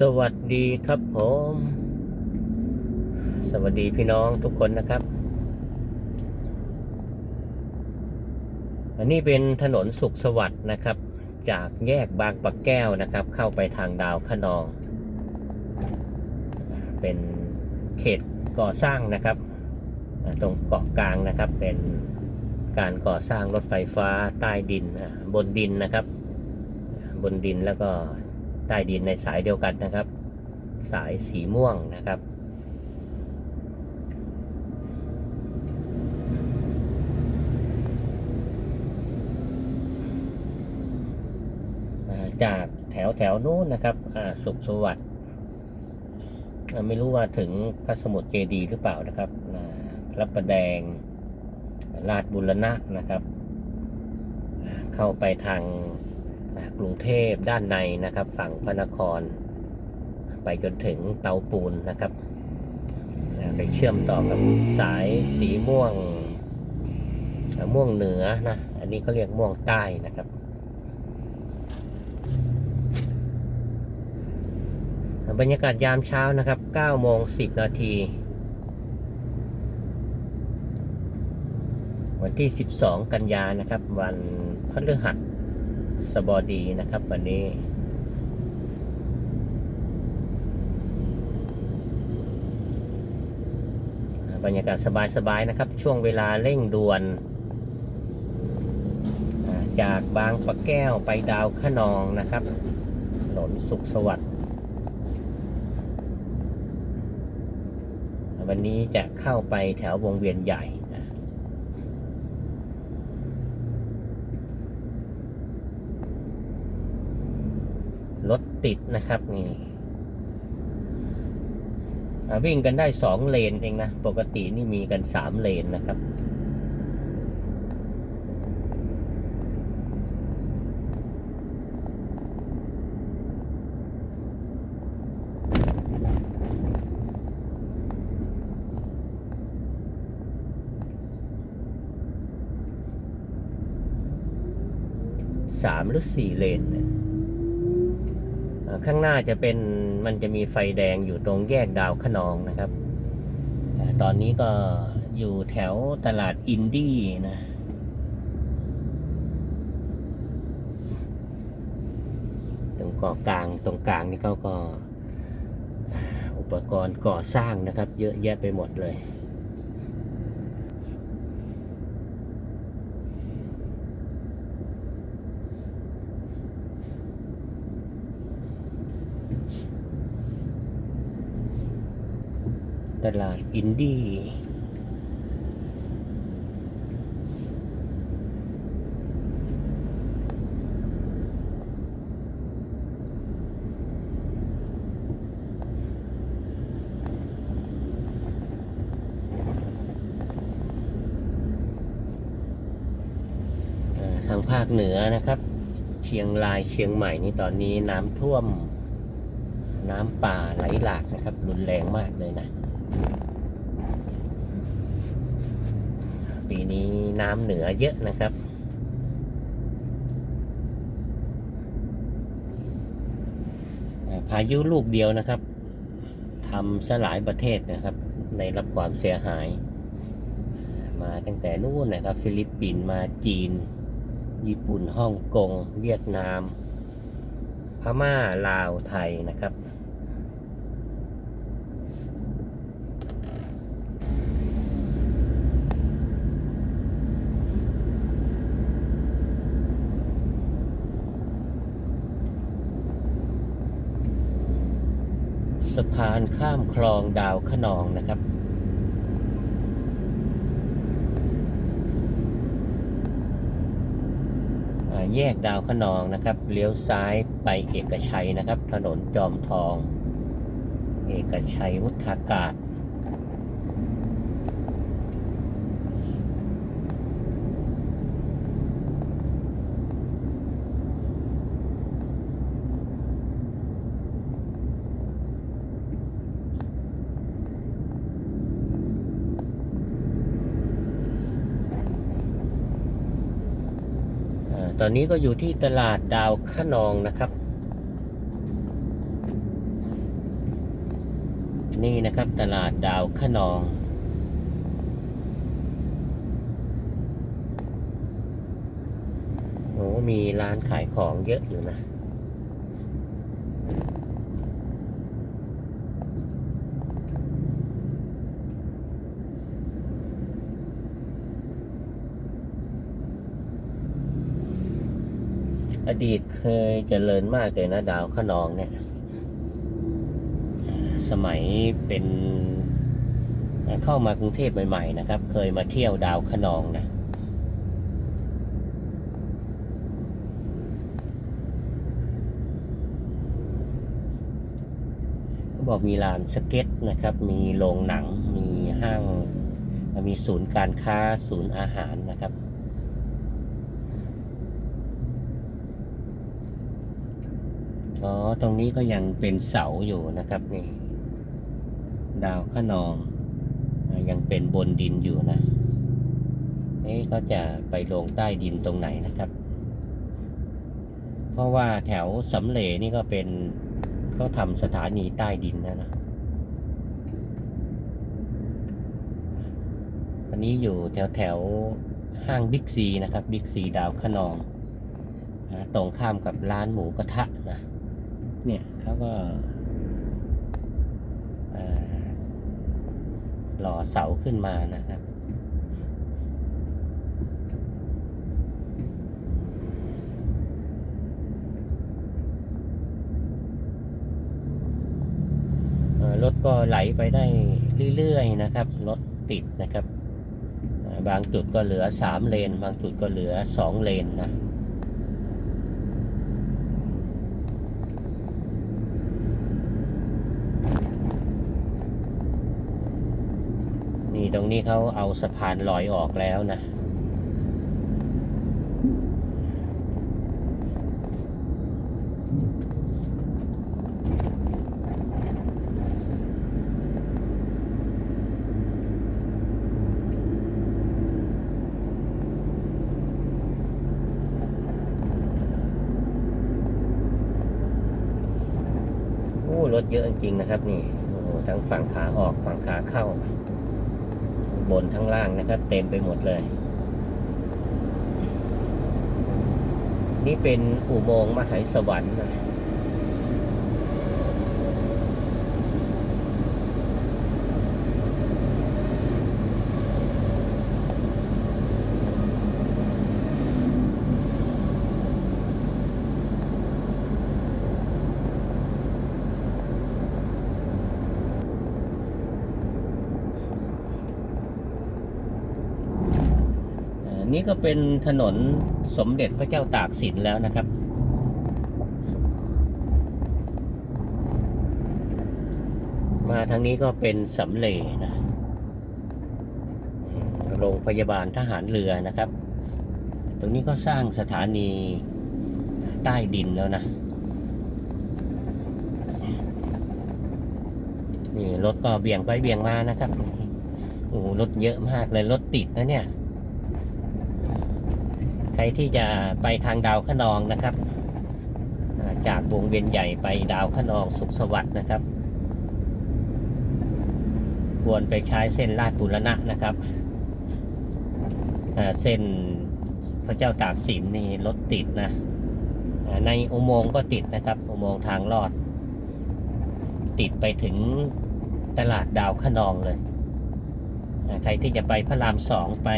สวัสดีครับผม สวัสดีพี่น้องทุกคนนะครับ อันนี้เป็นถนนสุขสวัสดิ์นะครับ จากแยกบางปะแก้วนะครับ เข้าไปทางดาวขนอง เป็นเขตก่อสร้างนะครับ ตรงเกาะกลางนะครับเป็นการก่อสร้างรถไฟฟ้าใต้ดินบนดินนะครับ บนดินแล้วก็ ใต้ดินในสายเดียวกันนะครับ สายสีม่วงนะครับ จากแถวแถวนู้นนะครับสุขสวัสดิ์ไม่รู้ว่าถึงพระสมุทรเจดีหรือเปล่านะครับพระประแดงลาดบุรณะนะครับ เข้าไปทาง กรุงเทพด้านในนะครับ ฝั่งพระนคร ไปจนถึงเตาปูนนะครับไปเชื่อมต่อกับสายสีม่วง ม่วงเหนือนะ อันนี้เขาเรียกม่วงใต้นะครับบรรยากาศยามเช้านะครับ9โมง10 นาที วันที่ 12 กันยานะครับ วันพฤหัส สบดีนะครับ วันนี้บรรยากาศสบายๆนะครับ ช่วงเวลาเร่งด่วน จากบางปะแก้วไปดาวขนองนะครับถนนสุขสวัสดิ์วันนี้จะเข้าไปแถววงเวียนใหญ่นะรถ ติดนะครับนี่วิ่งกันได้สองเลนเองนะ ปกตินี่มีกันสามเลนนะครับสามหรือสี่เลนเนี่ย ข้างหน้าจะเป็นมันจะมีไฟแดงอยู่ตรงแยกดาวขนองนะครับ ตอนนี้ก็อยู่แถวตลาดอินดี้นะตรงเกาะกลางตรงกลางนี่เขาก็อุปกรณ์ก่อสร้างนะครับ เยอะแยะไปหมดเลย ตลาดอินดี้ทางภาคเหนือนะครับ เชียงรายเชียงใหม่นี่ตอนนี้น้ำท่วม น้ำป่าไหลหลากนะครับ รุนแรงมากเลยนะ ปีนี้น้ำเหนือเยอะนะครับ พายุลูกเดียวนะครับทำสลายประเทศนะครับในรับความเสียหาย มาตั้งแต่นู่นนะครับ ฟิลิปปินส์มาจีน ญี่ปุ่นฮ่องกง เวียดนาม พม่าลาวไทยนะครับ สะพานข้ามคลองดาวขนองนะครับ แยกดาวขนองนะครับเลี้ยวซ้ายไปเอกชัยนะครับ ถนนจอมทอง เอกชัยวุฒากาศ อนนี้ก็อยู่ที่ตลาดดาวขนองนะครับ นี่นะครับตลาดดาวขนองโอ้มีร้านขายของเยอะอยู่นะ ดีตเคยเจริญมากเลยนะดาวขนองเนี่ย สมัยเป็นเข้ามากรุงเทพใหม่ ๆ นะครับ เคยมาเที่ยวดาวขนองนะเขาบอกมีลานสเก็ตนะครับ มีโรงหนัง มีห้าง มีศูนย์การค้า ศูนย์อาหารนะครับ อ๋อ ตรงนี้ก็ยังเป็นเสาอยู่นะครับนี่ดาวขนองยังเป็นบนดินอยู่นะ เอ๊ะเขาจะไปลงใต้ดินตรงไหนนะครับ เพราะว่าแถวสำเลนี่ก็เป็นก็ทำสถานีใต้ดินนะนะ อันนี้อยู่แถวแถวห้างบิ๊กซีนะครับ บิ๊กซีดาวขนอง ตรงข้ามกับร้านหมูกระทะ เนี่ยเขาก็หล่อเสาขึ้นมานะครับ รถก็ไหลไปได้เรื่อยๆนะครับ รถติดนะครับ บางจุดก็เหลือสามเลน บางจุดก็เหลือสองเลนนะ นี่ ตรงนี้เขาเอาสะพานลอยออกแล้วนะโอ้รถเยอะจริงๆนะครับนี่โอ้โหทั้งฝั่งขาออกฝั่งขาเข้า บนทั้งล่างนะครับ เต็มไปหมดเลย นี่เป็นอุโมงค์มหาสวรรค์นะ นี่ก็เป็นถนนสมเด็จพระเจ้าตากสินแล้วนะครับ มาทางนี้ก็เป็นสำเลนะโรงพยาบาลทหารเรือนะครับ ตรงนี้ก็สร้างสถานีใต้ดินแล้วนะ นี่รถก็เบี่ยงไปเบี่ยงมานะครับ โอ้รถเยอะมากเลยรถติดนะเนี่ย ใครที่จะไปทางดาวขนองนะครับ จากวงเวียนใหญ่ไปดาวขนองสุขสวัสดิ์นะครับ ควรไปใช้เส้นลาดบุรณะนะครับเส้นพระเจ้าตากสินนี่รถติดนะในอุโมงค์ก็ติดนะครับ อุโมงค์ทางลอด ติดไปถึงตลาดดาวขนองเลย ใครที่จะไปพระรามสองไป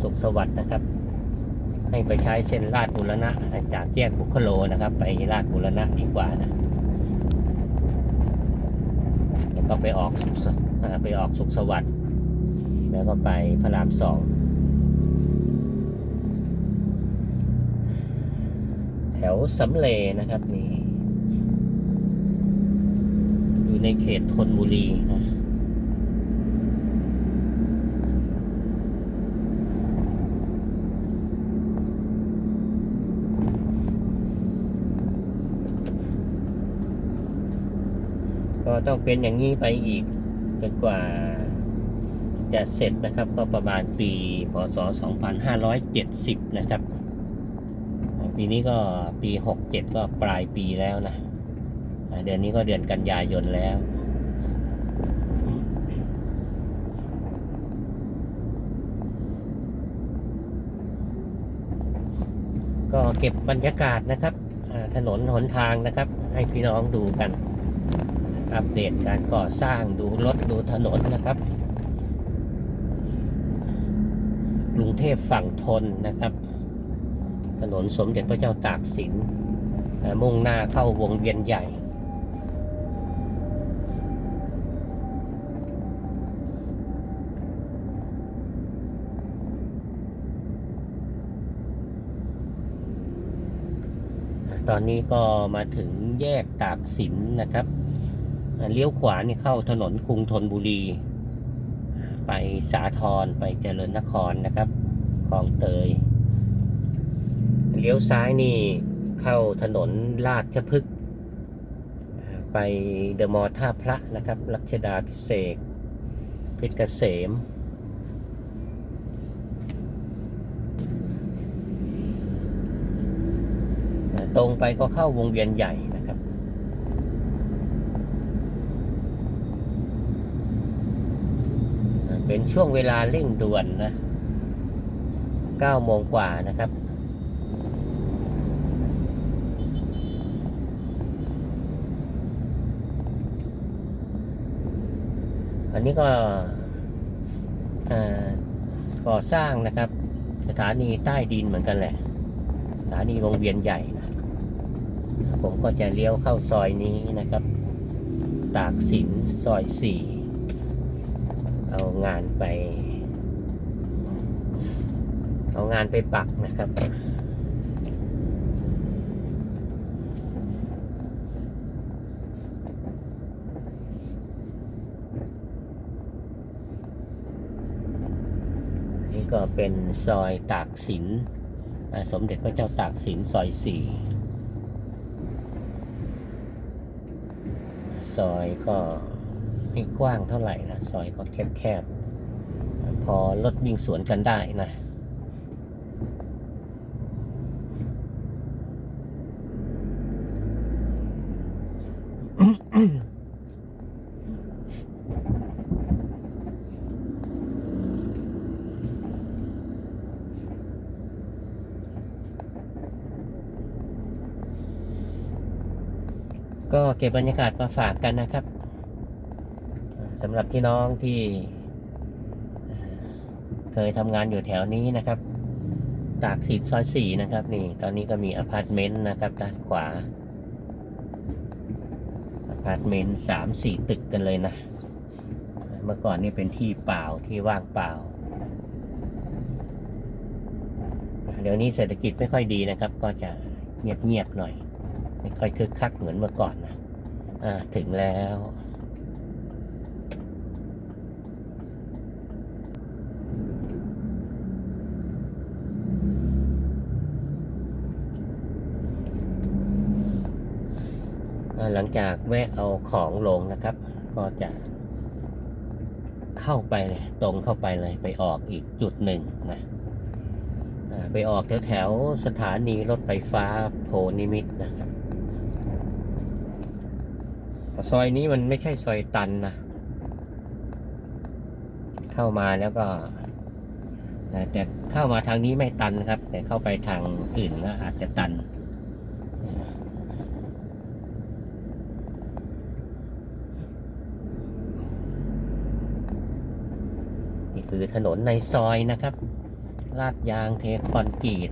สุขสวัสดิ์นะครับ ให้ไปใช้เส้นลาดบุรณะจากแยกบุคโลนะครับ ไปลาดบุรณะดีกว่านะแล้วก็ไปออกสุขสอ่าไปออกสุขสวัสดิ์แล้วก็ไปพระรามสองแถวสำเลนะครับนี่อยู่ในเขตธนบุรีนะ็ต้องเป็นอย่างนี้ไปอีกจนกว่าจะเสร็จนะครับก็ประมาณปีพศ 2570 นะครับ ปีนี้ก็ปี 67 ก็ปลายปีแล้วนะ เดือนนี้ก็เดือนกันยายนแล้วก็เก็บบรรยากาศนะครับ ถนนหนทางนะครับ ให้พี่น้องดูกัน อัปเดตการก่อสร้างดูรถดูถนนนะครับ กรุงเทพฝั่งทนนะครับ ถนนสมเด็จพระเจ้าตากสิน มุ่งหน้าเข้าวงเวียนใหญ่ตอนนี้ก็มาถึงแยกตากสินนะครับ เลี้ยวขวานี่เข้าถนนกรุงธนบุรี ไปสาทรไปเจริญนครนะครับคลองเตย เลี้ยวซ้ายนี่เข้าถนนลาดชพฤกษ์อ่าไปเดอะมอลล์ท่าพระนะครับ รัชดาพิเศษเพชรเกษมตรงไปก็เข้าวงเวียนใหญ่นะครับ อ่า เป็นช่วงเวลาเร่งด่วนนะ9โมงกว่านะครับ อันนี้ก็อ่าก่อสร้างนะครับ สถานีใต้ดินเหมือนกันแหละ สถานีวงเวียนใหญ่นะ ผมก็จะเลี้ยวเข้าซอยนี้นะครับ ตากสินซอยสี่ เอางานไป เอางานไปปักนะครับนี่ก็เป็นซอยตากสินอ่าสมเด็จพระเจ้าตากสินซอยสี่ซอยก็ ไม่กว้างเท่าไหร่นะซอยก็แคบๆ พอรถวิ่งสวนกันได้นะก็เก็บบรรยากาศมาฝากกันนะครับ สำหรับพี่น้องที่เคยทำงานอยู่แถวนี้นะครับ ตากสินซอยสี่นะครับ นี่ ตอนนี้ก็มีอพาร์ตเมนต์นะครับด้านขวาอพาร์ตเมนต์สามสี่ตึกกันเลยนะ เมื่อก่อนนี่เป็นที่เปล่าที่ว่างเปล่า เดี๋ยวนี้เศรษฐกิจไม่ค่อยดีนะครับ ก็จะเงียบๆหน่อย ไม่ค่อยคึกคักเหมือนเมื่อก่อนนะอ่าถึงแล้ว หลังจากแวะเอาของลงนะครับ ก็จะเข้าไปเลยตรงเข้าไปเลยไปออกอีกจุดหนึ่งนะไปออกแถวแถวสถานีรถไฟฟ้าโพนิมิตนะครับซอยนี้มันไม่ใช่ซอยตันนะ เข้ามาแล้วก็แต่เข้ามาทางนี้ไม่ตันครับ แต่เข้าไปทางอื่นก็อาจจะตัน นี่ คือถนนในซอยนะครับ ลาดยางเทคอนกรีต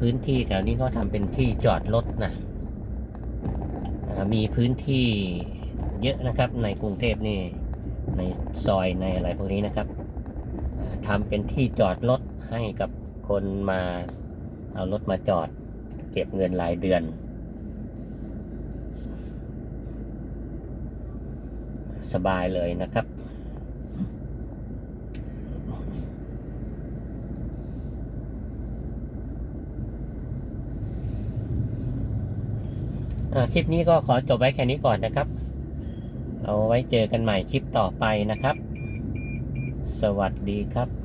พื้นที่แถวนี้ก็ทำเป็นที่จอดรถนะมีพื้นที่เยอะนะครับในกรุงเทพนี่ในซอยในอะไรพวกนี้นะครับทำเป็นที่จอดรถให้กับคนมาเอารถมาจอด เก็บเงินรายเดือน สบายเลยนะครับ คลิปนี้ก็ขอจบไว้แค่นี้ก่อนนะครับ เอาไว้เจอกันใหม่คลิปต่อไปนะครับ สวัสดีครับ